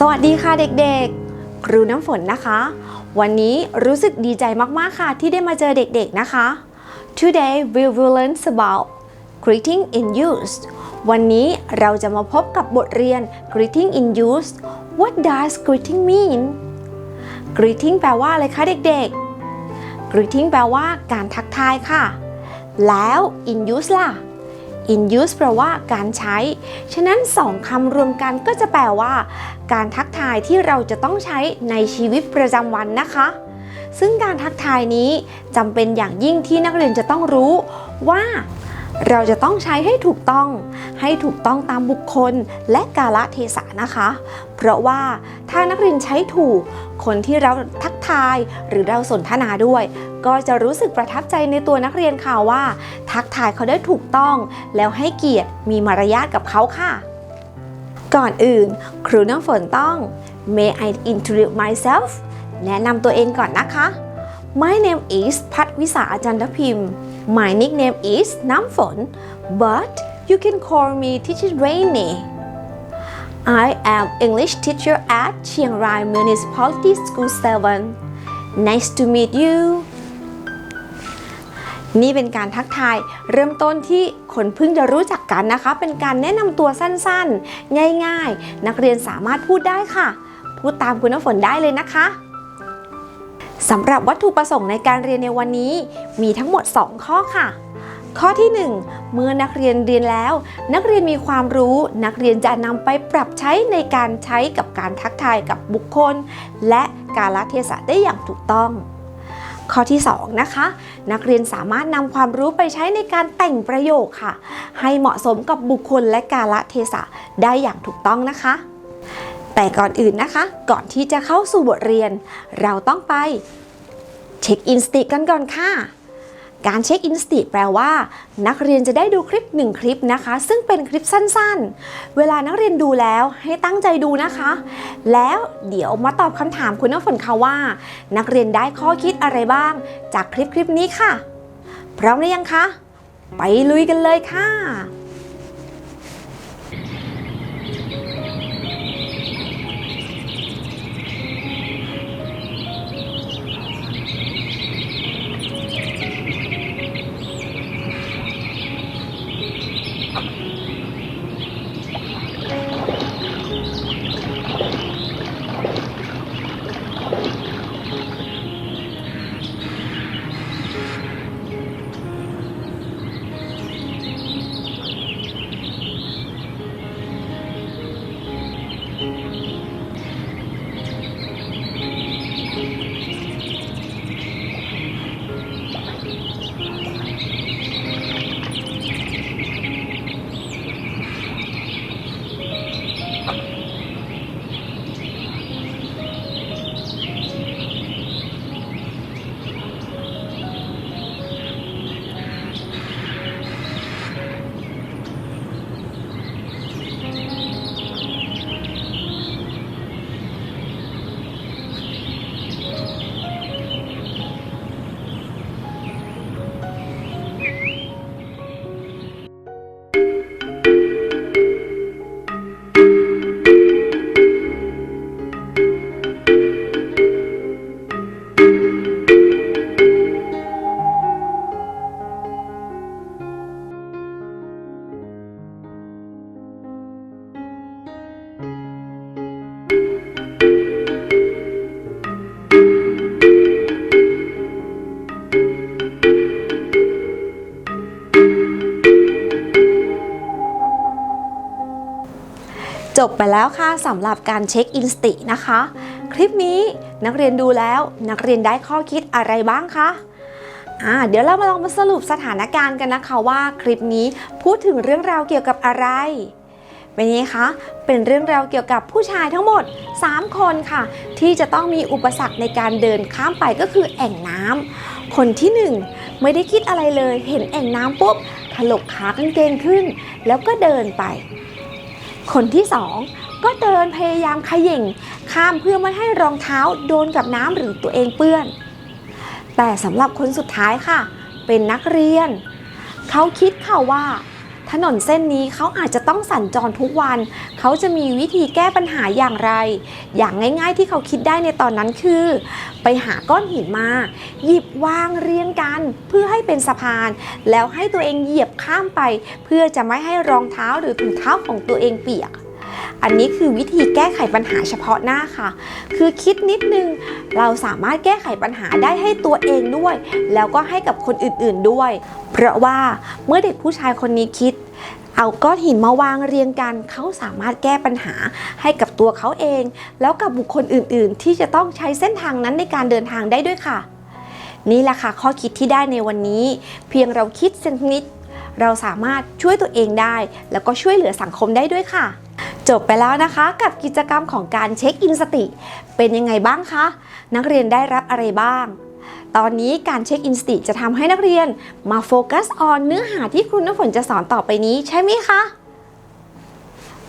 สวัสดีค่ะเด็กๆ ครูน้ำฝนนะคะ วันนี้รู้สึกดีใจมากๆค่ะที่ได้มาเจอเด็กๆนะคะ Today we will learn about greeting in use วันนี้เราจะมาพบกับบทเรียน greeting in use What does greeting mean greeting แปลว่าอะไรคะเด็กๆ greeting แปลว่าการทักทายค่ะ แล้ว in use ล่ะ in use แปลว่าการใช้ ฉะนั้นสองคำรวมกันก็จะแปลว่า การทักทายที่เราจะต้องใช้ในชีวิตประจำวันนะคะ ซึ่งการทักทายนี้จำเป็นอย่างยิ่งที่นักเรียนจะต้องรู้ว่า เราจะต้องใช้ให้ถูกต้องให้ถูกต้องตามบุคคลและกาลเทศะนะคะ เพราะว่าถ้านักเรียนใช้ถูก คนที่เราทักทายหรือเราสนทนาด้วย ก็จะรู้สึกประทับใจในตัวนักเรียนค่ะว่า ทักทายเขาได้ถูกต้อง แล้วให้เกียรติมีมารยาทกับเขาค่ะ ก่อนอื่น ครูน้ำฝนต้อง May I introduce myself แนะนำตัวเองก่อนนะคะ My name is พัทวิสาอาจันทพิมพ์ My nickname is น้ำฝน but you can call me Teacher Rainy I am English teacher at Chiang Rai Municipality School 7 Nice to meet you นี่เป็นการทักทายเริ่มต้นที่คนเพิ่งจะรู้จักกันนะคะ เป็นการแนะนำตัวสั้นๆ ง่ายๆ นักเรียนสามารถพูดได้ค่ะ พูดตามคุณน้ำฝนได้เลยนะคะ สำหรับวัตถุประสงค์ในการเรียนในวันนี้ มีทั้งหมด 2 ข้อค่ะ ข้อที่ 1 เมื่อนักเรียนเรียนแล้ว นักเรียนมีความรู้ นักเรียนจะนำไปปรับใช้ในการใช้กับการทักทายกับบุคคล และกาลเทศะได้อย่างถูกต้องข้อที่ 2 นะคะ นักเรียนสามารถนำความรู้ไปใช้ในการแต่งประโยคค่ะ ให้เหมาะสมกับบุคคลและกาลเทศะได้อย่างถูกต้องนะคะ แต่ก่อนอื่นนะคะ ก่อนที่จะเข้าสู่บทเรียน เราต้องไปเช็คอินสติกันก่อนค่ะ การเช็คอินสติแปลว่า นักเรียนจะได้ดูคลิป1คลิปนะคะ ซึ่งเป็นคลิปสั้นๆ เวลานักเรียนดูแล้วให้ตั้งใจดูนะคะ แล้วเดี๋ยวมาตอบคำถามคุณน้ำฝนค่ะว่า นักเรียนได้ข้อคิดอะไรบ้าง จากคลิปคลิปนี้ค่ะ พร้อมหรือยังคะ ไปลุยกันเลยค่ะ จบไปแล้วค่ะสำหรับการเช็คอินสตินะคะ คลิปนี้นักเรียนดูแล้วนักเรียนได้ข้อคิดอะไรบ้างคะอ่าเดี๋ยวเรามาลองมาสรุปสถานการณ์กันนะคะว่าคลิปนี้พูดถึงเรื่องราวเกี่ยวกับอะไรเป็นไงคะ เป็นเรื่องราวเกี่ยวกับผู้ชายทั้งหมด 3 คนค่ะ ที่จะต้องมีอุปสรรคในการเดินข้ามไปก็คือแอ่งน้ำคนที่ 1 ไม่ได้คิดอะไรเลย เห็นแอ่งน้ำปุ๊บถลกขากางเกงขึ้น แล้วก็เดินไป คนที่สองก็เดินพยายามขย่งข้ามเพื่อไม่ให้รองเท้าโดนกับน้ำหรือตัวเองเปื้อน แต่สำหรับคนสุดท้ายค่ะ เป็นนักเรียน เขาคิดค่ะว่า ถนนเส้นนี้เขาอาจจะต้องสัญจรทุกวัน เขาจะมีวิธีแก้ปัญหาอย่างไร อย่างง่าย ๆ ที่เขาคิดได้ในตอนนั้นคือ ไปหาก้อนหินมา หยิบวางเรียงกันเพื่อให้เป็นสะพาน แล้วให้ตัวเองเหยียบข้ามไป เพื่อจะไม่ให้รองเท้าหรือถุงเท้าของตัวเองเปียก อันนี้คือวิธีแก้ไขปัญหาเฉพาะหน้าค่ะ คือคิดนิดนึงเราสามารถแก้ไขปัญหาได้ให้ตัวเองด้วย แล้วก็ให้กับคนอื่นๆด้วย เพราะว่าเมื่อเด็กผู้ชายคนนี้คิด เอาก้อนหินมาวางเรียงกัน เขาสามารถแก้ปัญหาให้กับตัวเขาเอง แล้วกับบุคคลอื่นๆ ที่จะต้องใช้เส้นทางนั้นในการเดินทางได้ด้วยค่ะ นี่แหละค่ะข้อคิดที่ได้ในวันนี้ เพียงเราคิดสักนิดเราสามารถช่วยตัวเองได้ แล้วก็ช่วยเหลือสังคมได้ด้วยค่ะ จบไปแล้วนะคะกับกิจกรรมของการเช็คอินสติ เป็นยังไงบ้างคะ นักเรียนได้รับอะไรบ้าง ตอนนี้การเช็คอินสติจะทำให้นักเรียนมาโฟกัสออนเนื้อหาที่ครูน้ำฝนจะสอนต่อไปนี้ใช่ไหมคะ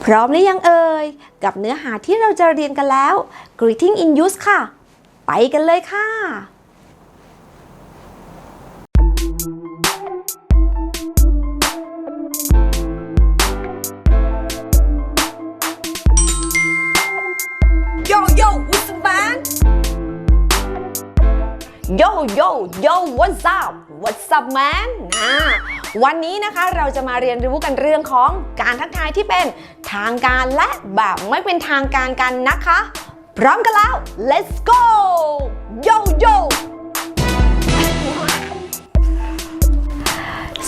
พร้อมหรือยังเอ่ย กับเนื้อหาที่เราจะเรียนกันแล้ว greeting in use ค่ะ ไปกันเลยค่ะ Yo yo yo what's up what's up man อ่าวันนี้นะคะเราจะมาเรียนรู้กันเรื่องของการทักทายที่เป็นทางการและแบบไม่เป็นทางการกันนะคะ พร้อมกันแล้ว let's go yo yo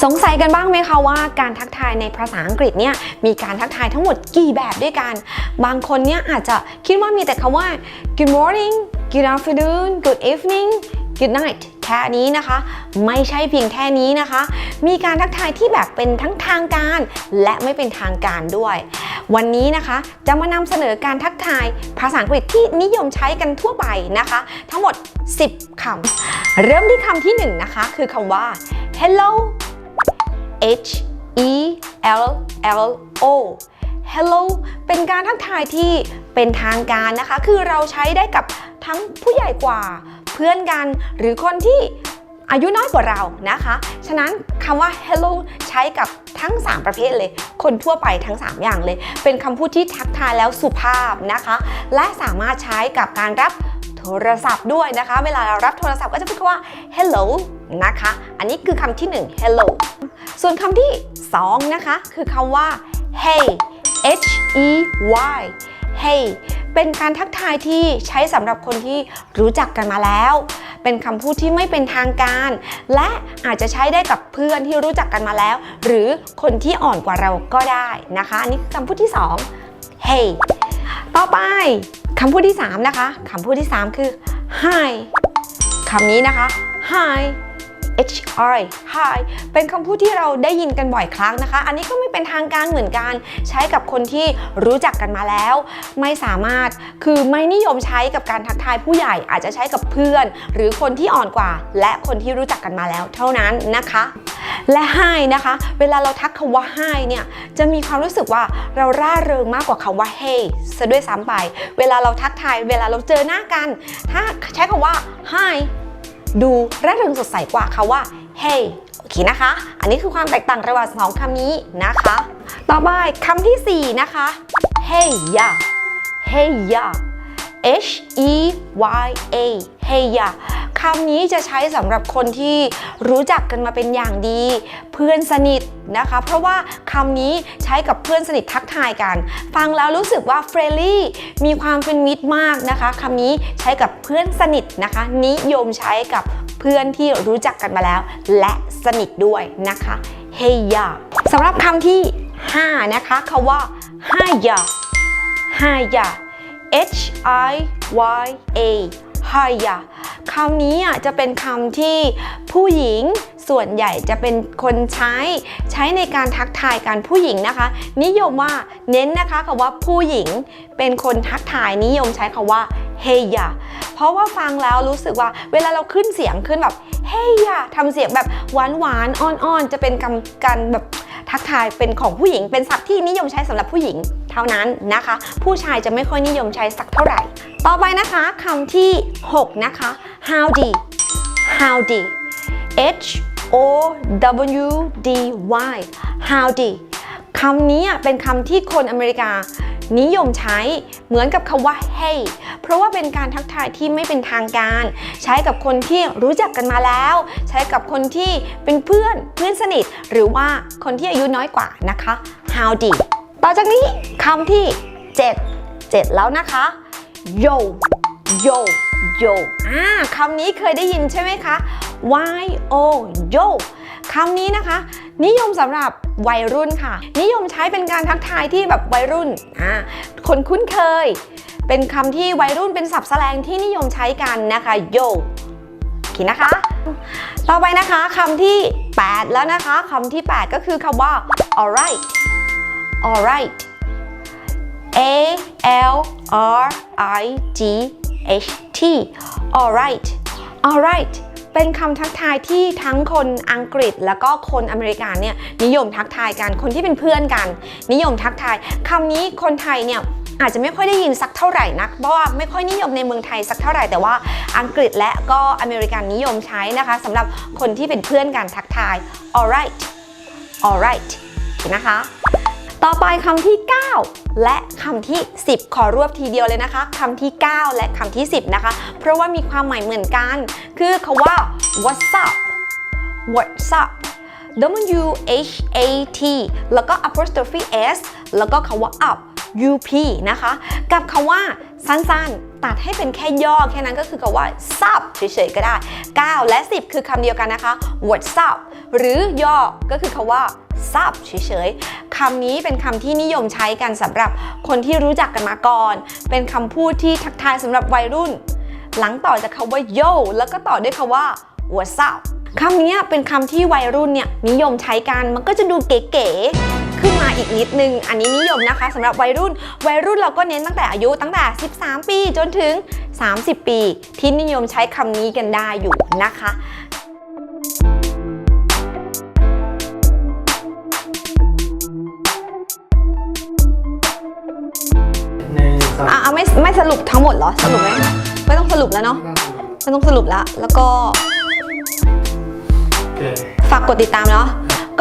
สงสัยกันบ้างไหมคะว่าการทักทายในภาษาอังกฤษเนี่ยมีการทักทายทั้งหมดกี่แบบด้วยกัน บางคนเนี่ยอาจจะคิดว่ามีแต่คำว่า good morning good afternoon good evening good night แค่นี้นะคะ ไม่ใช่เพียงแค่นี้นะคะ มีการทักทายที่แบบเป็นทั้งทางการ และไม่เป็นทางการด้วย วันนี้นะคะจะมานำเสนอการทักทายภาษาอังกฤษที่นิยมใช้กันทั่วไปนะคะ ทั้งหมด 10คำเริ่มที่คำที่ 1 นะคะ คือคำว่า hello H E L L O Hello เป็นการทักทายที่เป็นทางการนะคะ คือเราใช้ได้กับ ทั้งผู้ใหญ่กว่า เพื่อนกันหรือคนที่อายุน้อยกว่าเรานะคะ ฉะนั้นคำว่า hello ใช้กับทั้ง 3 ประเภทเลย คนทั่วไปทั้ง 3 อย่างเลย เป็นคำพูดที่ทักทายแล้วสุภาพนะคะ และสามารถใช้กับการรับโทรศัพท์ด้วยนะคะ เวลาเรารับโทรศัพท์ก็จะพูดคำว่า hello นะคะ อันนี้คือคำที่ 1 hello ส่วนคำที่ 2 นะคะ คือคำว่า hey h e y hey เป็นการทักทายที่ใช้สำหรับคนที่รู้จักกันมาแล้ว เป็นคำพูดที่ไม่เป็นทางการ และอาจจะใช้ได้กับเพื่อนที่รู้จักกันมาแล้ว หรือคนที่อ่อนกว่าเราก็ได้นะคะอันนี้คือคำพูดที่ 2 hey ต่อไปคำพูดที่ 3 นะคะคำพูดที่ 3 คือ hi คำนี้นะคะ hi H I Hi เป็นคำพูดที่เราได้ยินกันบ่อยครั้งนะคะ อันนี้ก็ไม่เป็นทางการเหมือนกัน ใช้กับคนที่รู้จักกันมาแล้ว ไม่สามารถคือไม่นิยมใช้กับการทักทายผู้ใหญ่อาจจะใช้กับเพื่อน หรือคนที่อ่อนกว่า และคนที่รู้จักกันมาแล้ว เท่านั้นนะคะ และ Hi นะคะ เวลาเราทักคำว่า Hi เนี่ยจะมีความรู้สึกว่าเราร่าเริงมากกว่าคำว่า Hey ซะด้วยซ้ำไป เวลาเราทักทายเวลาเราเจอหน้ากัน ถ้าใช้คำว่า Hi ดูร่าเริงสดใสกว่าค่ะว่า hey โอเคนะคะ อันนี้คือความแตกต่างระหว่างสองคำนี้นะคะ ต่อไปคำที่ 4 นะคะ hey ya hey ya H E Y A hey ya คำนี้จะใช้สำหรับคนที่รู้จักกันมาเป็นอย่างดี เพื่อนสนิทนะคะ เพราะว่าคำนี้ใช้กับเพื่อนสนิททักทายกัน ฟังแล้วรู้สึกว่าเฟรนลี่มีความเป็นมิตรมากนะคะคำนี้ใช้กับเพื่อนสนิทนะคะ นิยมใช้กับเพื่อนที่รู้จักกันมาแล้ว และสนิทด้วยนะคะ hey ya สำหรับคำที่ 5 นะคะคำว่า hi ya hi ya H I Y A Haya คำนี้อะจะเป็นคำที่ผู้หญิงส่วนใหญ่จะเป็นคนใช้ใช้ในการทักทายกันผู้หญิงนะคะ นิยมว่าเน้นนะคะคำว่าผู้หญิงเป็นคนทักทายนิยมใช้คำว่า Heya เพราะว่าฟังแล้วรู้สึกว่าเวลาเราขึ้นเสียงขึ้นแบบ Heya ทำเสียงแบบหวานหวานอ่อนๆจะเป็นคำการแบบ ทักทายเป็นของผู้หญิง เป็นศัพท์ที่นิยมใช้สำหรับผู้หญิงเท่านั้นนะคะ ผู้ชายจะไม่ค่อยนิยมใช้สักเท่าไหร่ ต่อไปนะคะคำที่ 6 นะคะ howdy howdy H O W D Y howdy คำนี้เป็นคำที่คนอเมริกานิยมใช้เหมือนกับคำว่า hey เพราะว่าเป็นการทักทายที่ไม่เป็นทางการ ใช้กับคนที่รู้จักกันมาแล้ว ใช้กับคนที่เป็นเพื่อนเพื่อนสนิท หรือว่าคนที่อายุน้อยกว่านะคะ howdy ต่อจากนี้คำที่ 7 7 แล้วนะคะ yo yo yo อ่าคำนี้เคยได้ยินใช่ไหมคะ y o yo คำนี้นะคะ นิยมสำหรับวัยรุ่นค่ะ นิยมใช้เป็นการทักทายที่แบบวัยรุ่นอ่าคนคุ้นเคย เป็นคำที่วัยรุ่นเป็นศัพท์แสลงที่นิยมใช้กันนะคะโอเคนะคะ ต่อไปนะคะคำที่ 8 แล้วนะคะคำที่ 8 ก็คือคำว่า alright alright A L R I G H T alright alright เป็นคำทักทายที่ทั้งคนอังกฤษแล้วก็คนอเมริกันเนี่ยนิยมทักทายกัน คนที่เป็นเพื่อนกัน นิยมทักทายคำนี้คนไทยเนี่ยอาจจะไม่ค่อยได้ยินสักเท่าไหร่นัก เพราะว่าไม่ค่อยนิยมในเมืองไทยสักเท่าไหร่แต่ว่าอังกฤษและก็อเมริกันนิยมใช้นะคะสำหรับคนที่เป็นเพื่อนกันทักทาย alright alright นะคะ ต่อไปคำที่ 9 และคำที่ 10 ขอรวบทีเดียวเลยนะคะคำที่ 9 และคำที่ 10 นะคะ เพราะว่ามีความหมายเหมือนกัน คือคาว่า what's up what's up W H A T แล้วก็ apostrophe S แล้วก็คาว่า up U P นะคะ กับคาว่าสั้นๆ ตัดให้เป็นแค่ย่อแค่นั้นก็คือคาว่า sup เฉยๆก็ได้ 9 และ 10 คือคำเดียวกันนะคะ what's up หรือย่อก็คือคาว่าซับเฉยๆ คำนี้เป็นคำที่นิยมใช้กันสำหรับคนที่รู้จักกันมาก่อน เป็นคำพูดที่ทักทายสำหรับวัยรุ่น หลังต่อจากคำว่า yo แล้วก็ต่อด้วยคำว่า what's up คำนี้เป็นคำที่วัยรุ่นเนี่ยนิยมใช้กัน มันก็จะดูเก๋ๆ ขึ้นมาอีกนิดนึง อันนี้นิยมนะคะสำหรับวัยรุ่น วัยรุ่นเราก็เน้นตั้งแต่อายุตั้งแต่ 13 ปีจนถึง 30 ปี ที่นิยมใช้คำนี้กันได้อยู่นะคะหนึ่งสองอะเอาไม่ไม่สรุปทั้งหมดเหรอ สรุปไหมไม่ต้องสรุปแล้วเนาะไม่ต้องสรุปแล้วแล้วก็โอเค ฝากกดติดตามเนาะ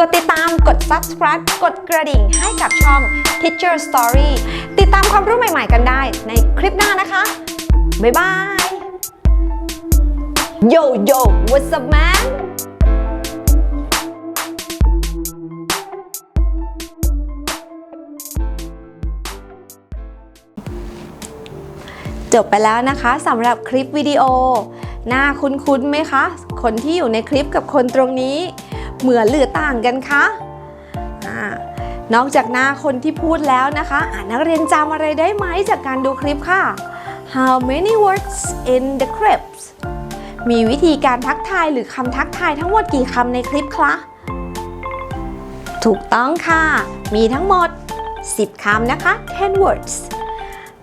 กดติดตามกด subscribe กดกระดิ่งให้กับช่อง Teacher Story ติดตามความรู้ใหม่ๆกันได้ในคลิปหน้านะคะ บ๊ายบาย Yo yo what's up man จบไปแล้วนะคะสำหรับคลิปวิดีโอ หน้าคุ้นๆไหมคะ คนที่อยู่ในคลิปกับคนตรงนี้ เหมือนหรือต่างกันคะนอกจากหน้าคนที่พูดแล้วนะคะอ่านักเรียนจำอะไรได้ไหมจากการดูคลิปค่ะ How many words in the clips มีวิธีการทักทายหรือคำทักทายทั้งหมดกี่คำในคลิปคะถูกต้องค่ะ มีทั้งหมด 10คำนะคะ 10 words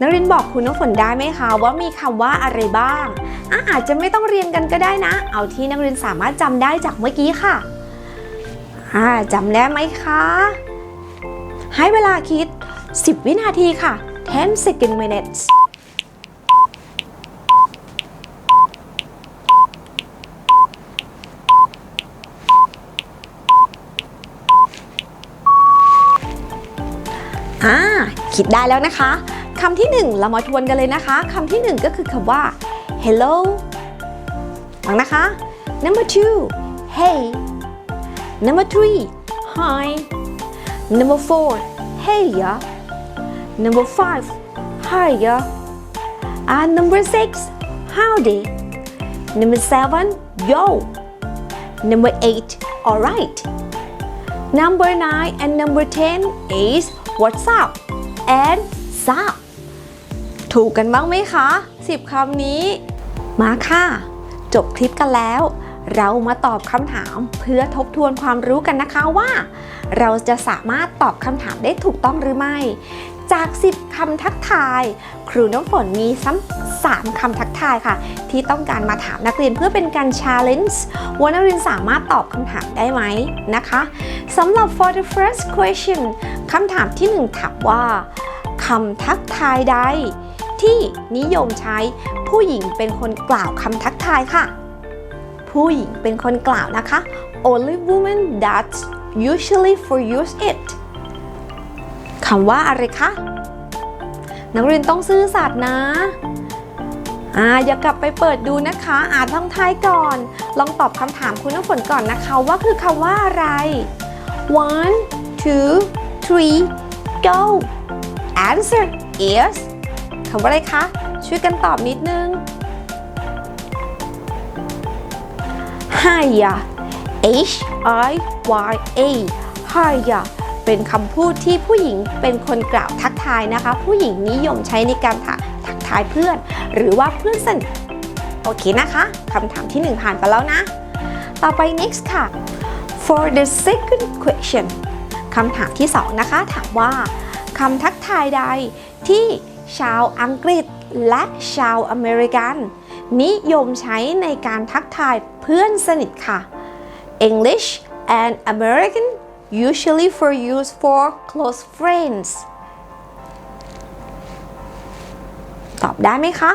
นักเรียนบอกคุณน้ำฝนได้ไหมคะว่ามีคำว่าอะไรบ้างออาจจะไม่ต้องเรียนกันก็ได้นะ เอาที่นักเรียนสามารถจำได้จากเมื่อกี้ค่ะ อ่าจำได้ไหมคะ ให้เวลาคิด 10 วินาทีค่ะ 10 second minutes อ่าคิดได้แล้วนะคะคำที่หนึ่งเรามาทวนกันเลยนะคะคำที่หนึ่งก็คือคำว่า hello ฟังนะคะ number two hey number three hi number four hey ya number five hi ya and number six howdy number seven yo number eight alright Number 9 and number 10 is what's up and sup ถูกกันบ้างไหมคะ 10คำนี้ มาค่ะ จบคลิปกันแล้ว เรามาตอบคำถามเพื่อทบทวนความรู้กันนะคะว่า เราจะสามารถตอบคำถามได้ถูกต้องหรือไม่ จาก 10คำทักทาย ครูน้ำฝนมีซ้ำสามคำทักทายค่ะ ที่ต้องการมาถามนักเรียนเพื่อเป็นการ challenge ว่านักเรียนสามารถตอบคำถามได้ไหมนะคะสำหรับ for the first question คำถามที่ 1 ถามว่าคำทักทายใดที่นิยมใช้ผู้หญิงเป็นคนกล่าวคำทักทายค่ะ ผู้หญิงเป็นคนกล่าวนะคะ only women that usually for use it คำว่าอะไรคะ นักเรียนต้องซื่อสัตย์นะอ่าอย่ากลับไปเปิดดูนะคะอ่านท่องท้ายก่อน ลองตอบคำถามคุณน้ำฝนก่อนนะคะว่าคือคำว่าอะไร one two three go answer is คำว่าอะไรคะ ช่วยกันตอบนิดนึง Hiya H I Y A Hiya เป็นคำพูดที่ผู้หญิงเป็นคนกล่าวทักทายนะคะ ผู้หญิงนิยมใช้ในการทักทักทายเพื่อน หรือว่าเพื่อนสนิทโอเคนะคะคำถามที่ 1 ผ่านไปแล้วนะ ต่อไป next ค่ะ for the second question คำถามที่ 2 นะคะ ถามว่าคำทักทายใดที่ชาวอังกฤษและชาวอเมริกัน นิยมใช้ในการทักทายเพื่อนสนิทค่ะ English and American usually for use for close friends ตอบได้ไหมคะ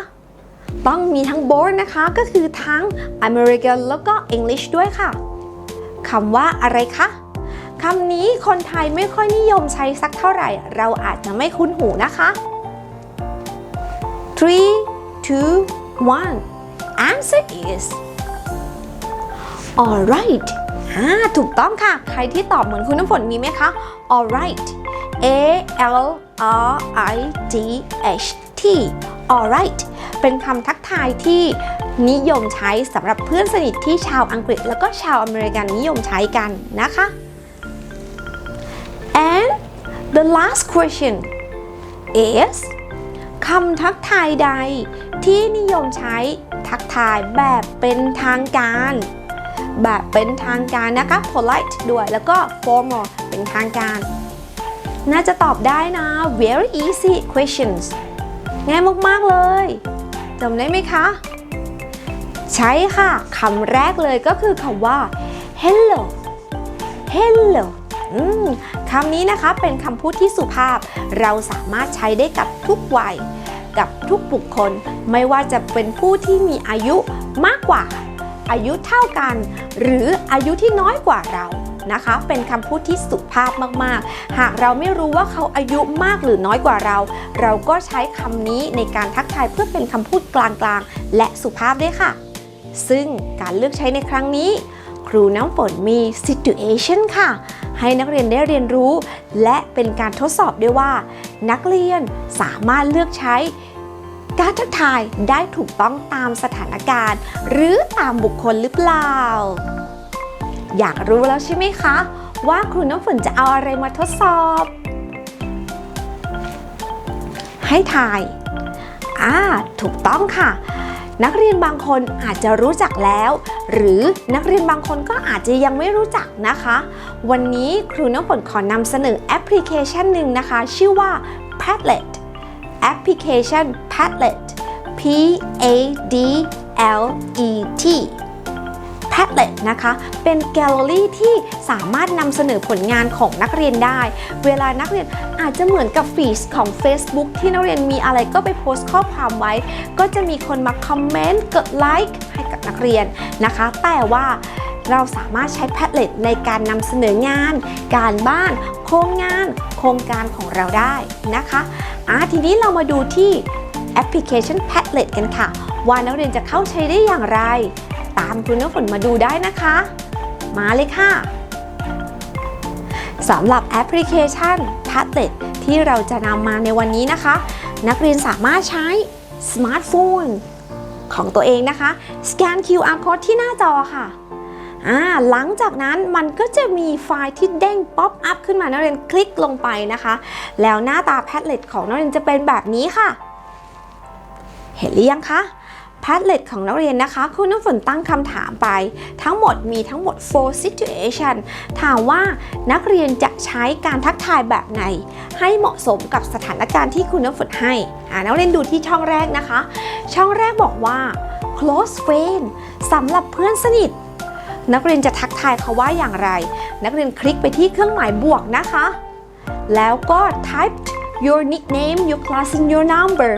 ต้องมีทั้ง both นะคะ ก็คือทั้ง American แล้วก็ English ด้วยค่ะ คำว่าอะไรคะคำนี้คนไทยไม่ค่อยนิยมใช้สักเท่าไหร่ เราอาจจะไม่คุ้นหูนะคะ three two one answer is alright อ่าถูกต้องค่ะ ใครที่ตอบเหมือนคุณน้ำฝนมีไหมคะ alright A L R I G H T alright เป็นคำทักทายที่นิยมใช้สำหรับเพื่อนสนิทที่ชาวอังกฤษ แล้วก็ชาวอเมริกันนิยมใช้กันนะคะ and the last question is คำทักทายใด ที่นิยมใช้ทักทายแบบเป็นทางการ แบบเป็นทางการนะคะ polite ด้วยแล้วก็ formal เป็นทางการ น่าจะตอบได้นะ very easy questions ง่ายมาก ๆ เลยจำได้ไหมคะ ใช่ค่ะคำแรกเลยก็คือคำว่า hello hello อืม คำนี้นะคะเป็นคำพูดที่สุภาพ เราสามารถใช้ได้กับทุกวัย กับทุกบุคคล ไม่ว่าจะเป็นผู้ที่มีอายุมากกว่า อายุเท่ากัน หรืออายุที่น้อยกว่าเรานะคะ เป็นคำพูดที่สุภาพมากๆ หากเราไม่รู้ว่าเขาอายุมากหรือน้อยกว่าเรา เราก็ใช้คำนี้ในการทักทายเพื่อเป็นคำพูดกลางๆ และสุภาพด้วยค่ะ ซึ่งการเลือกใช้ในครั้งนี้ ครูน้ำฝนมี situation ค่ะ ให้นักเรียนได้เรียนรู้ และเป็นการทดสอบด้วยว่า นักเรียนสามารถเลือกใช้ การทักทายได้ถูกต้องตามสถานการณ์ หรือตามบุคคลหรือเปล่า อยากรู้แล้วใช่ไหมคะ ว่าครูน้ำฝนจะเอาอะไรมาทดสอบ ให้ทายอ่าถูกต้องค่ะ นักเรียนบางคนอาจจะรู้จักแล้ว หรือนักเรียนบางคนก็อาจจะยังไม่รู้จักนะคะ วันนี้ครูน้ำฝนขอนำเสนอแอปพลิเคชันหนึ่งนะคะ ชื่อว่า Padlet แอปพลิเคชัน Padlet P A D L E T Padlet นะคะ เป็นแกลเลอรี่ที่สามารถนำเสนอผลงานของนักเรียนได้ เวลานักเรียนอาจจะเหมือนกับฟีดของ Facebook ที่นักเรียนมีอะไรก็ไปโพสต์ข้อความไว้ ก็จะมีคนมาคอมเมนต์กดไลค์ให้กับนักเรียนนะคะ แต่ว่าเราสามารถใช้ Padlet ในการนำเสนองาน การบ้าน โครงงาน โครงการของเราได้นะคะอะทีนี้เรามาดูที่แอปพลิเคชัน Padlet กันค่ะ ว่านักเรียนจะเข้าใช้ได้อย่างไรามคุณน้ำฝนมาดูได้นะคะ มาเลยค่ะสำหรับแอปพลิเคชัน Padlet ที่เราจะนำมาในวันนี้นะคะ นักเรียนสามารถใช้สมาร์ทโฟนของตัวเองนะคะ สแกน QR code ที่หน้าจอค่ะหลังจากนั้นมันก็จะมีไฟล์ที่เด้งป๊อปอัพขึ้นมานักเรียนคลิกลงไปนะคะ แล้วหน้าตา Padlet ของนักเรียนจะเป็นแบบนี้ค่ะ เห็นหรือยังคะ Padlet ของนักเรียนนะคะ คุณน้ำฝนตั้งคำถามไป ทั้งหมดมีทั้งหมด 4 situation ถามว่านักเรียนจะใช้การทักทายแบบไหน ให้เหมาะสมกับสถานการณ์ที่คุณน้ำฝนให้นักเรียนดูที่ช่องแรกนะคะ ช่องแรกบอกว่า close friend สำหรับเพื่อนสนิท นักเรียนจะทักทายเขาว่าอย่างไร นักเรียนคลิกไปที่เครื่องหมายบวกนะคะ แล้วก็ type your nickname your class and your number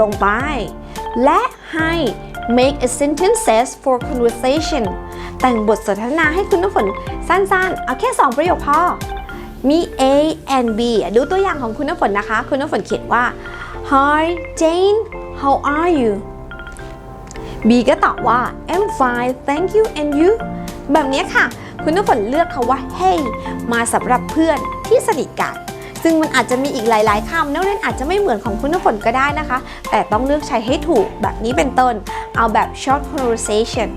ลงไป และให้ make a sentences for conversation แต่งบทสนทนาให้คุณน้ำฝนสั้นๆ เอาแค่ 2 ประโยคพอ มี A and B ดูตัวอย่างของคุณน้ำฝนนะคะ คุณน้ำฝนเขียนว่า Hi Jane how are you B ก็ตอบว่า I'm fine thank you and you แบบนี้ค่ะ คุณน้ำฝนเลือกคาว่า Hey มาสำหรับเพื่อนที่สนิทกัน ซึ่งมันอาจจะมีอีกหลายๆคำนักเรียนอาจจะไม่เหมือนของคุณน้ำฝนก็ได้นะคะ แต่ต้องเลือกใช้ให้ถูกแบบนี้เป็นต้น เอาแบบ short conversation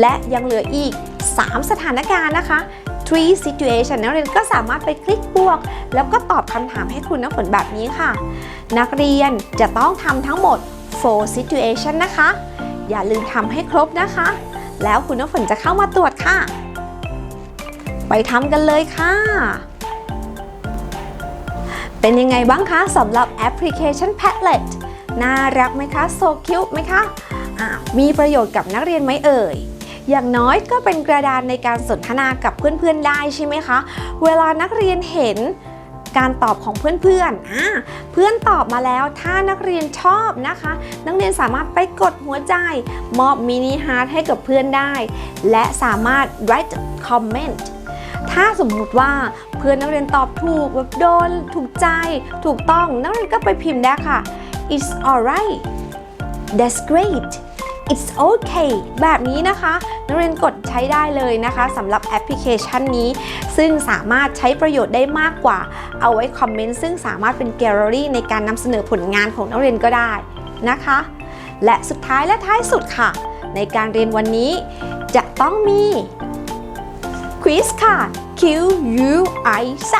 และยังเหลืออีก 3 สถานการณ์นะคะ three situation นักเรียนก็สามารถไปคลิกบวก แล้วก็ตอบคำถามให้คุณน้ำฝนแบบนี้ค่ะ นักเรียนจะต้องทำทั้งหมด four situation นะคะ อย่าลืมทำให้ครบนะคะ แล้วคุณน้ำฝนจะเข้ามาตรวจค่ะ ไปทำกันเลยค่ะ เป็นยังไงบ้างคะสำหรับแอปพลิเคชัน Padlet น่ารักไหมคะโซคิวไหมคะอ่ามีประโยชน์กับนักเรียนไหมเอ่ย อย่างน้อยก็เป็นกระดานในการสนทนากับเพื่อนๆได้ใช่ไหมคะ เวลานักเรียนเห็นการตอบของเพื่อนๆอ่าเพื่อนตอบมาแล้วถ้านักเรียนชอบนะคะ นักเรียนสามารถไปกดหัวใจ มอบมินิฮาร์ทให้กับเพื่อนได้ และสามารถ write comment ถ้าสมมุติว่าเพื่อนนักเรียนตอบถูกแบบโดน ถูกใจ ถูกต้อง นักเรียนก็ไปพิมพ์ได้ค่ะ it's alright that's great it's okay แบบนี้นะคะ นักเรียนกดใช้ได้เลยนะคะสำหรับแอปพลิเคชันนี้ ซึ่งสามารถใช้ประโยชน์ได้มากกว่า เอาไว้คอมเมนต์ซึ่งสามารถเป็นแกลเลอรี่ในการนำเสนอผลงานของนักเรียนก็ได้นะคะ และสุดท้ายและท้ายสุดค่ะ ในการเรียนวันนี้จะต้องมี ควิสค่ะ Q U I Z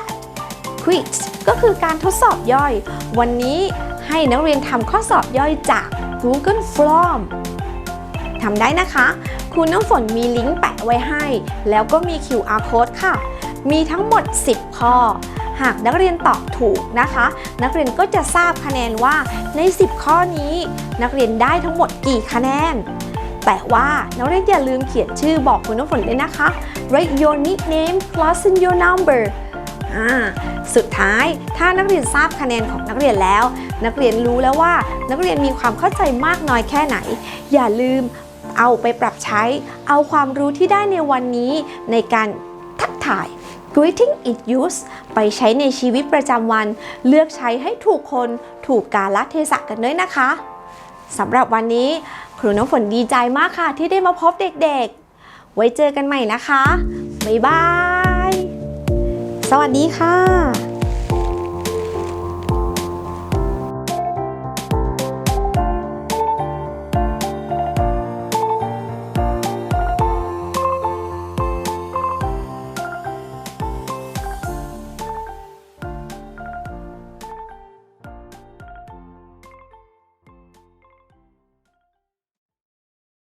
Quiz ก็คือการทดสอบย่อย วันนี้ให้นักเรียนทำข้อสอบย่อยจาก Google Form ทำได้นะคะ คุณน้ำฝนมีลิงก์แปะไว้ให้ แล้วก็มี QR code ค่ะ มีทั้งหมด 10 ข้อ หากนักเรียนตอบถูกนะคะ นักเรียนก็จะทราบคะแนนว่าใน 10 ข้อนี้ นักเรียนได้ทั้งหมดกี่คะแนน แต่ว่านักเรียนอย่าลืมเขียนชื่อบอกคุณน้ำฝนด้วยนะคะ write your nickname plus in your number อ่าสุดท้ายถ้านักเรียนทราบคะแนนของนักเรียนแล้ว นักเรียนรู้แล้วว่านักเรียนมีความเข้าใจมากน้อยแค่ไหน อย่าลืมเอาไปปรับใช้ เอาความรู้ที่ได้ในวันนี้ในการทักทาย greeting is used ไปใช้ในชีวิตประจำวัน เลือกใช้ให้ถูกคนถูกกาลเทศะกันด้วยนะคะสำหรับวันนี้ ครูน้ำฝนดีใจมากค่ะ ที่ได้มาพบเด็กๆ ไว้เจอกันใหม่นะคะ บ๊ายบาย สวัสดีค่ะ